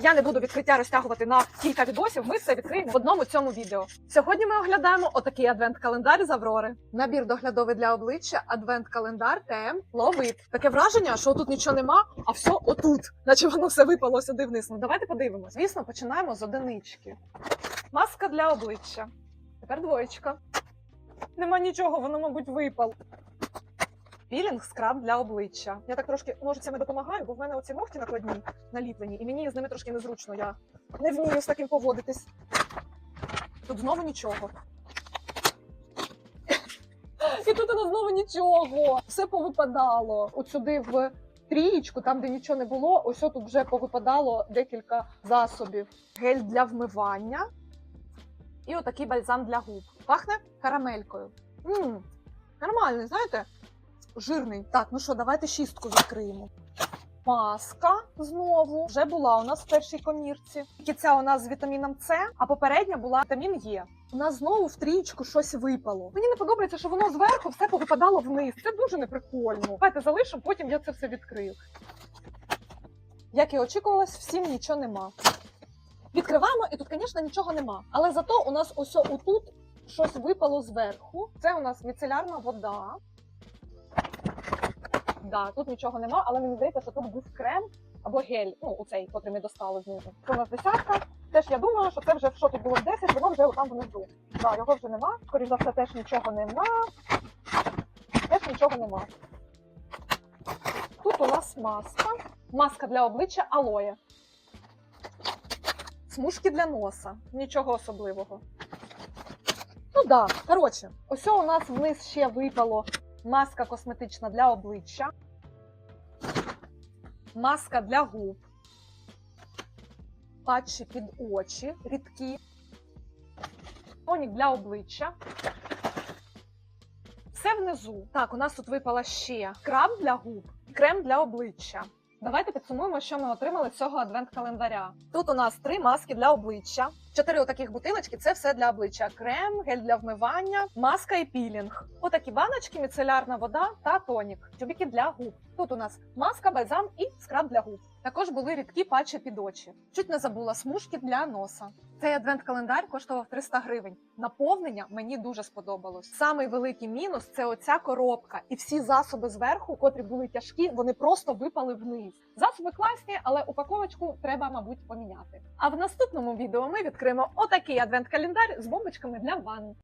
Я не буду відкриття розтягувати на кілька відосів. Ми все відкриємо в одному цьому відео. Сьогодні ми оглядаємо отакий адвент-календар з Аврори. Набір доглядовий для обличчя, адвент-календар ТМ Ловит. Таке враження, що тут нічого нема, а все отут, наче воно все випало сюди вниз. Ну давайте подивимось. Звісно, починаємо з одинички. Маска для обличчя. Тепер двоєчка. Нема нічого, воно, мабуть, випало. Пілінг скраб для обличчя. Я так трошки ножицями допомагаю, бо в мене оці ногті накладні наліплені, і мені з ними трошки незручно. Я не вмію з таким поводитись. Тут знову нічого. І тут нас знову нічого. Все повипадало. От сюди в трієчку, там, де нічого не було, ось тут вже повипадало декілька засобів. Гель для вмивання і отакий бальзам для губ. Пахне карамелькою. Мм, нормальний, знаєте? Жирний. Так, ну що, давайте шістку відкриємо. Маска знову вже була у нас в першій комірці. Тільки ця у нас з вітаміном С, а попередня була вітамін Е. У нас знову в трієчку щось випало. Мені не подобається, що воно зверху все повипадало вниз. Це дуже неприкольно. Давайте залишимо, потім я це все відкрию. Як і очікувалось, всім нічого нема. Відкриваємо, і тут, звісно, нічого нема. Але зато у нас ось отут щось випало зверху. Це у нас міцелярна вода. Да, тут нічого нема, але мені здається, що тут був крем або гель. Ну, оцей, котрий ми достали знизу. Це у нас десятка. Теж я думаю, що це вже що тут було 10, воно вже там внизу. Да, його вже нема. Скоріше за все, теж нічого нема. Теж нічого нема. Тут у нас маска. Маска для обличчя алоє. Смужки для носа. Нічого особливого. Ну да, коротше, ось у нас вниз ще випало маска косметична для обличчя, маска для губ, патчі під очі рідкі, тонік для обличчя. Все внизу. Так, у нас тут випала ще краб для губ, крем для обличчя. Давайте підсумуємо, що ми отримали цього адвент-календаря. Тут у нас три маски для обличчя, чотири отаких бутилочки це все для обличчя: крем, гель для вмивання, маска і пілінг. Отакі баночки, міцелярна вода та тонік. Тюбіки для губ. Тут у нас маска, бальзам і скраб для губ. Також були рідкі патчі під очі. Чуть не забула смужки для носа. Цей адвент-календар коштував 300 гривень. Наповнення мені дуже сподобалось. Самий великий мінус це оця коробка, і всі засоби зверху, котрі були тяжкі, вони просто випали вниз. Засоби класні, але упаковочку треба, мабуть, поміняти. А в наступному відео ми відкриємо отакий адвент-календар з бомбочками для ванн.